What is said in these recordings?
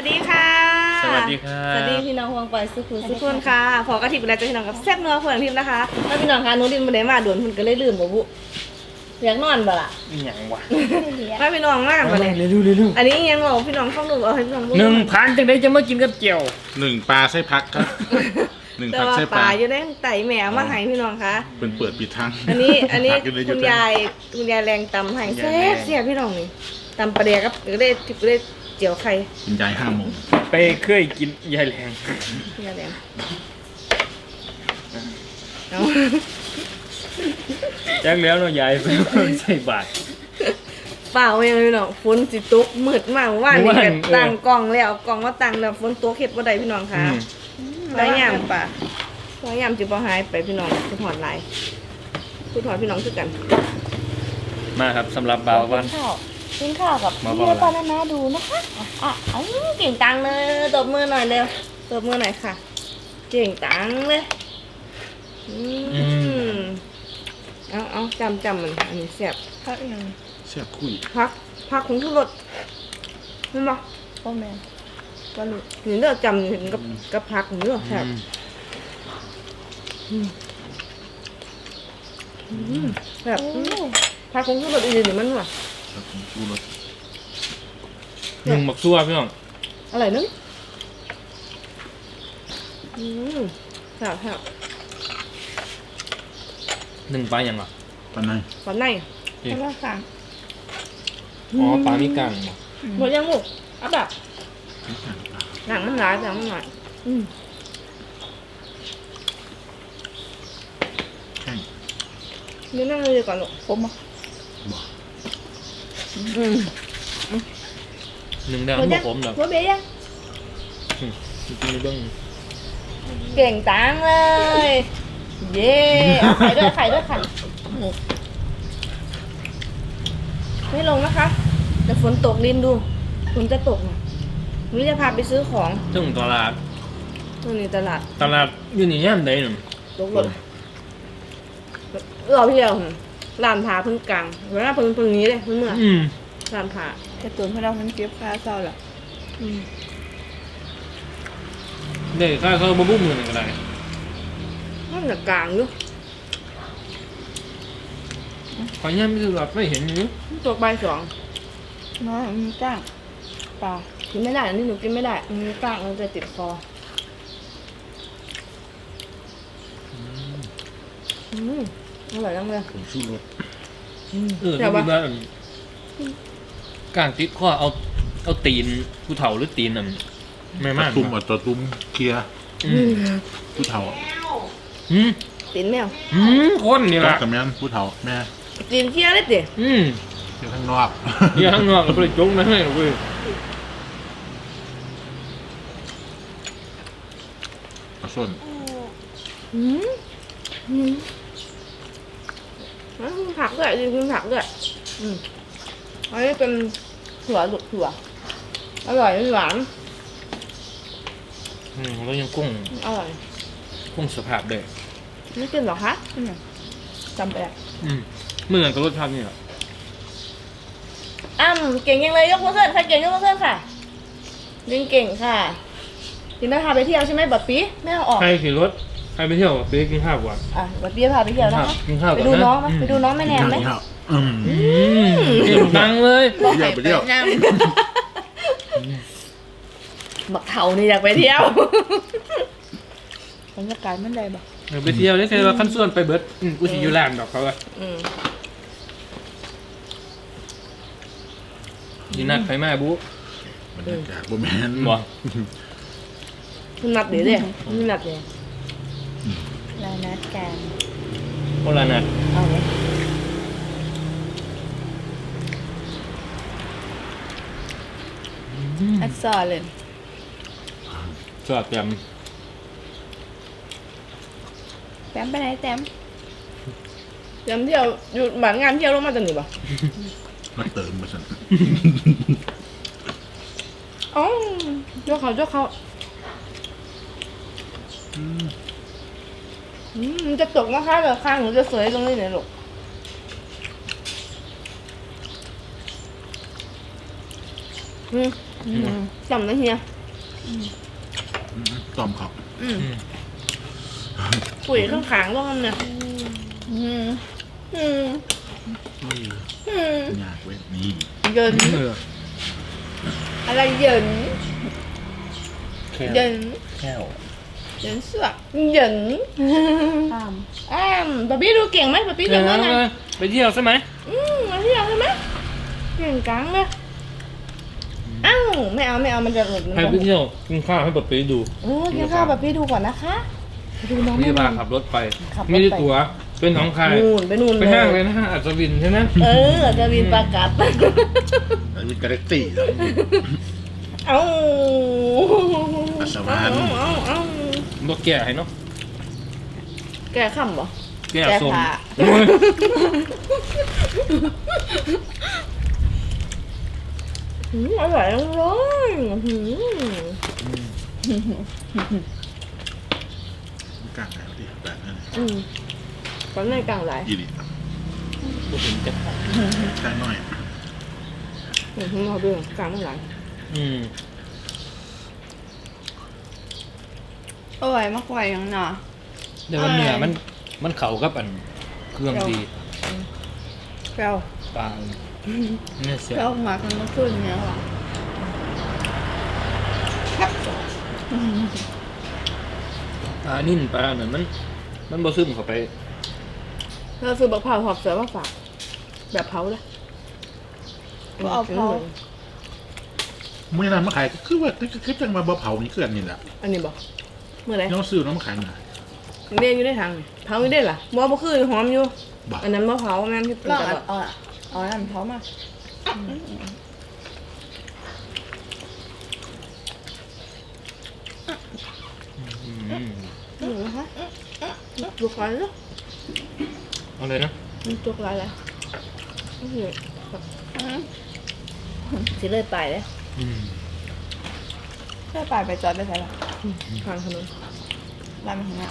วัสดีค่ะ สวัสดีครับสวัสดีพี่น้องพวงไปสุขุมสุขคนค่ะพอกระถิ่นแล้วจะพี่น้องกับแซ่บนัวเพื่อนทิมนะคะแล้วพี่น้องคะหนูดินมาได้มาด่วนคุณก็เลยลืมบ่บุอยากนอนบ่ล่ะอีหยังวะมาพี่น้องมากบ่เนี่ยเร็วเร็วเร็วอันนี้ยังบอกพี่น้องเข้าดูเอาให้พี่น้องดูหนึ่งพันจังได้จะมากินกับเจียวหนึ่งปลาไส้พักครับหนึ่งแต่พักว่าไส้ปปลาลาอยู่ได้ไต่แหมวมาให้พี่น้องคะเป็นเปิดปิดทางอันนี้อันนี้ผักเลยคุณยายคุณยายแรงตำให้แซ่บเสียพี่น้องนี่ตำปลาเดียกับก็ได้ก็ได้ เจียวไข่คุณยายห้าโมงไปเคยกินยายแรงคุณยายแรงเอาจักแล้วเนาะยายไปใส่บาตรเปล่ายังพี่น้องฝนสิตกมืดมากว่านี่เมื่อวาก็นเออตั้งกล้องแล้วกล้องว่าตั้งแล้วฝนตกเฮ็ดบ่ได้พี่น้องค่ะอืมพยายามป่ะพยายามจิบ่หายไปพี่น้องคือถอดลายคือถอดพี่น้องคือกัน มาครับสำหรับบ่าววันข้าว กินข้าวกับมาพี่บอกปานานาดูนะคะอะอะเอาเก่งตังเลยตบมือหน่อยเร็วตบมือหน่อยค่ะ เก่งตังเลยอืมเอาเอาจำจำมันอันนี้แซ่บพักยังเสียบคุยพักพักของทุรสเห็นปะพ่อแม่ก็รู้เห็นเรื่องจำเห็นกับกับพักเนื้อแซ่บอืมอืมแบบอืมพักของทุรสอีกนี่มันว่ะ ครับผมชูรสหนึ่งหมักซัวพี่น้องอะไรนึงอืมแซ่บแซ่บหนึ่งปลาอย่างอะปลาในตอนไหนเพราะว่าสั่งอ๋อปลามีกลางบ่หมดยังลูกเอาแบบน้ำตาลปลาหนังมันหลายหนังมันหลายอืมแห้งนี่นั่งเลยดีกว่อนลูกผมอะบ่อืม หนึ่งแดงหมดบ่ยังผมดอกหมดเบี้ยยังกินในเบื้องเก่งจังเลยเย้เอาไข่ด้วยไข่ด้วยไข่ไม่ลงนะคะแต่ฝนตกลินดูฝนจะตกนะวิจะพาไปซื้อของถึงตลาดตรงนี้ตลาดตลาดอยู่นี่ย่ามใดหนึ่งตกรถเราพี่เดียว ร้านผาเพิ่งกลางเวลาเพิ่งเพิ่งนี้เลยเพิ่งเมื่ออืมร้านผาแต่ตุนพวกเรามันเก็บค่าเศร้าแหละอืมได้ค่าเข้าบ่บุ้มมือหนึ่งก็ได้มันจะกลางอยู่ขอยย่ามไม่ซื้อหรอกไม่เห็นอยู่ตกใบายสองน้อยมันจ้างปลากินไม่ได้อันนี้หนูกินไม่ได้มันมีกลางมันจะติดคออืม อร่อยจังเลยผมชูรสเออแต่ที่ว่าว่กลางติดข้อเอาเอาตีนผู้เฒ่าหรือตีนน่ะไม่ตะมากตุ่มอะตะตุ่มเคลียร์อืมผู้เฒ่าอืมตีนแมวอืมคนนี่จัล่ะบกับแม่นผู้เฒ่าแม่ตีนเคี้ยวเลยติอืมเที่ยวข้างนอกเดี๋ยวข้างนอกเราไปจงนะให้เราไปปลาส้นอืม อืมอะผักด้วยกินผักด้วยอืมอันนี้เป็นถั่วหลุดถั่ว อร่อยหวานอืมเรายังกุ้ง อร่อย กุ้งสภาพเด้อไม่กินหรอคะจำไปได้อืมเหมือนกับรสชาตินี่แหละอ้ำเก่งยังเลยยกมือขึ้นใครเก่งยกมือขึ้นค่ะยิงเก่งค่ะทีแม่พาไปเที่ยวใช่ไหมบัดปีแม่เอาออกใครขี่รถใค รไปเที่ยวไปกินข้าวก่อน อะบัดปีพาไปเที่ยวนะคะกินข้าวไปก่อนดูนะน้องไหมอืมไปดูน้องแม่แนนไหมกิข้าวอืมอืมเก่งดังเลยบอกเที่ให้ยวไปไปเที่ยวน้บักเทานี่อยากไปเที่ยวำบรรยากาศมันได้บ่เดี๋ยวไปเที่ยวได้ใครว่าขั้นส่วนไปเบิร์ดอืมกูสิอยู่ร้านดอกเขาอะอืมยีนัดไปมาบุบรรยากาศบ่แม่นบ่คุณนัดเดี๋ยวเลยคุณนัดเลย ลานัดกันโคลานัดเอาเลยอัดซอเลยสวัสดีแต้มไปไหนแต้มเตรียมเที่ยวอยู่บ้านงานเที่ยวลงมาจากไหนบ่มาเติมมาสั่นอ๋อเจ้าเขาเจ้าเขา อืม มันจะตกนะคะเดี๋ยวข้างหนูจะสวยตรงนี้เนี่ยลูกอืมอืมจำนะเฮียอืมต้มเขาอืมอืมปุ๋ยข้างขางต้องเนี่ยอืมอืมอุ้ยอืมยากเว้ยนี่เยินเอออะไรเยินแค่เยินแค่ว เยินเสือกเยินตามอ้ามป๊าปี้ดูเก่งไหมป๊าปี้เอจำอได้ไหมไปเที่ยวใช่ไหมอืมมาเที่ยวใช่ไหมเก่งจังเลยอ้าวไม่เอาไม่เอามันจะหลุดมันให้จะไปเที่ยวกินข้าวให้ป๊าปี้ดูเออกินข้าวป๊าปี้ดูก่อนนะคะดูน้องพี่ไม่พามาขับรถไปขับรถไป ไม่ได้ตั๋วเป็นน้องคายนู่นไปนู่นไปเลยห้างเลยนะฮะอัศวินใช่ไหมเออจะบินประกาศอันนี้กาแล็กซี่เอ้าอัศวร บอกแก่ให้เนาะแกขำบ่แก่แกส้มขาอืมอร่อยจังเลยอืมกลางแล้วดิแบบนั้นอืมตอนในกลางหลายอีดิบ่เห็นจะกลางหน่อยอืมเราดูกลางมันหลายอืม โอ้ยมากกว่ายังหนา แต่ว่าเนื้อมันมันเข้ากับอันเครื่องดีแก้วปลาเนื้อเสียเจ้ามากันเมื่อคืนเนี้ยว่ะปลานิ่นปลาเนี่ยมัน มันบ่ซึมเข้าไปเราซื้อบักเผาหอบเสือมาฝากแบบเผาเลยก็เอาพอเมื่อนำมาขายก็คือว่าคือคือจังมาบ่เผานี่คืออันนี้แหละอันนี้บอก เมื่อไหรน้องซื้อน้ำมาขายมาเรียนอยู่ได้ทางนี่เผาอยู่ได้ล่ะบ่บ่คือหอมอยู่ บ่อันนั้นบ่เผาแม่นที่เป็นลองกระเอาบอกเอาเอาน้ำเขามาอืมอืมนะคะจุกไรแล้วเอาเลยนะจุกไรแล้วโอเคอืมสิเลยไปเลยอืมเพื่อไปไปจอดไปใส่ละทางถนนร้านมันข้างหน้า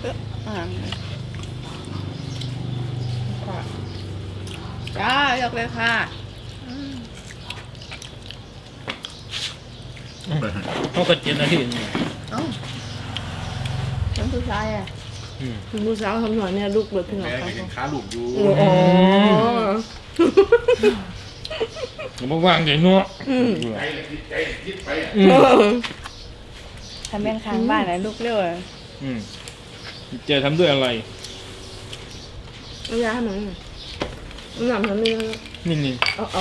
เอ๊ะอ่าจ้ายกเลยค่ะอืมไปให้เขาก็เจ็ดนาทีนี่เอ้าฉันผู้ชายอะอืม คุณผู้สาวทำหน่อยเนี่ยลูกเบิดขึ้นหลังแม่เขาก็เห็นขาหลุมอยู่ โอ้โห ผมบอกวางใจเนาะใจใจคิดไปอืมทำเป็นค้างบ้านนะลูกเร็วเลยอืมเจทำด้วยอะไร เอายาให้หน่อยน้ำหนักมันนี่นี่นี่เอาเอา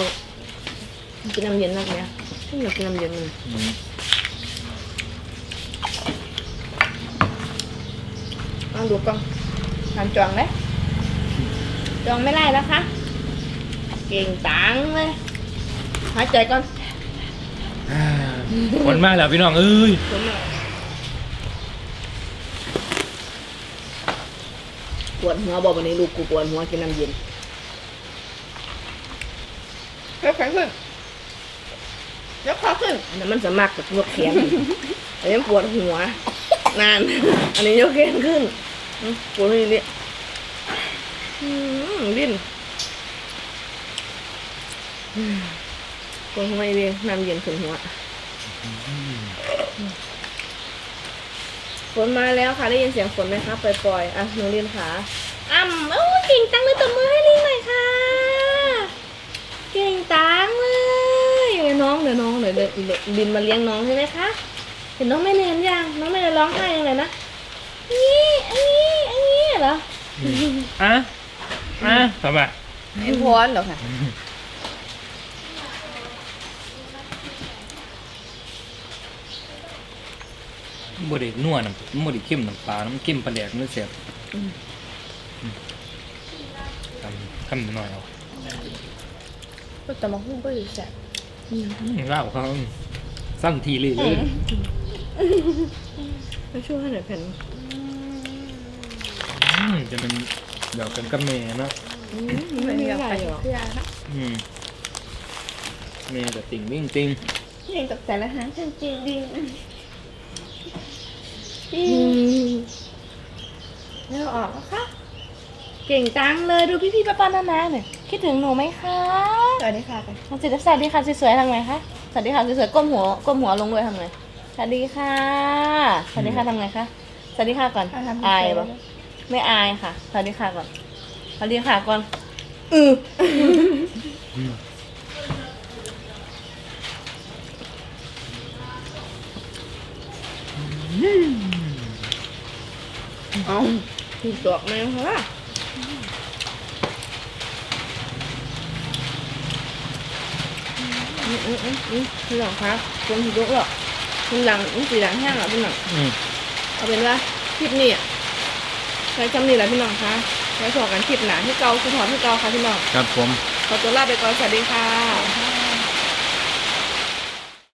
กินน้ำเย็นนักเนี่ยไม่อยากกินน้ำเย็นเลยอืมลองดูก่อนทำจองเลยจองไม่ได้แล้วคะ เก่งตังเลยหายใจก่อนอ่าคนมากแล้วพี่น้องเอ้ยผมอะปวดหัวบอกวันนี้ลูกกูปวดหัวกินน้ำเย็นเร็วแข็งขึ้นยกขาขึ้นอันนั้นมันสมัครกับยกแขนอันนี้ปวดหัวนาน อันนี้ยกแขนขึ้นอืมปวดที่นี่อืมดิ้น อืมปวดหัวอีเดียน้ำเย็นขึ้นหัวฝนมาแล้วค่ะได้ยินเสียงฝนไหมคะปล่อยๆอะหนูลินค่ะอ่ำโอ้เก่งตังเลยตบมือให้ลินหน่อยค่ะ เก่งตังเลยน้องเดี๋ยวน้องเดี๋ยวเดี๋ยวเดี๋ยวลินมาเลี้ยงน้องใช่ไหมคะเห็นน้องไม่เนียนยังน้องไม่ได้ร้องไห้ยังไงนะนี่อันนี้อันนี้เหรออะอะทำไมเอ็นพวนเหรอค่ะ บไดนัวน้ำบไดเข้มน้ำปลาน้ำเข้มปลาแดกมันเสียบทำทำหน่อยเอาแต่มาหุ้มก็อยู่แสบอืมเล่าเขาสั้นทีเลยเลยมาช่วยให้หน่อยแผ่นอืมจะเป็นเดี๋ยวกันกับเมย์เนาะอืมไม่ไม่มีมีอะอะไรไรหรอกพี่ยาค่ะอืมเมย์กับติ่งวิ่งติ่งเรียนกับแต่ละหางจริงจริง จริงอืมเร็วออกแล้วค่ะ เก่งจังเลยดูพี่ๆป้าๆน้าๆเนี่ยคิดถึงหนูไหมคะสวัสดีค่ะกันสวัสดีสวัสดีค่ะสวยๆทำไงคะสวัสดีค่ะสวยๆก้มหัวก้มหัวลงด้วยทำไงสวัสดีค่ะ สวัสดีค่ะทำไงคะสวัสดีค่ะก่อนอะทำอายเฉปะๆเลยไม่อายค่ะ สวัสดีค่ะก่อนสวัสดีค่ะก่อนอือ เอาถูกดอกแมวค่ะอืมอืมอืมอืมพี่หลังคะจนถูกดอกหรอกคุณหลังอืมสีหลังแห้งอะพี่หลังอืมเอาเป็นว่าคลิปนี้อะใช้คำนี้แหละพี่น้องคะไว้พอกันคลิปหนาที่เกาคือถอดที่เกาค่ะพี่น้องครับผมขอตัวลาไปก่อนสวัสดีค่ะค่ะ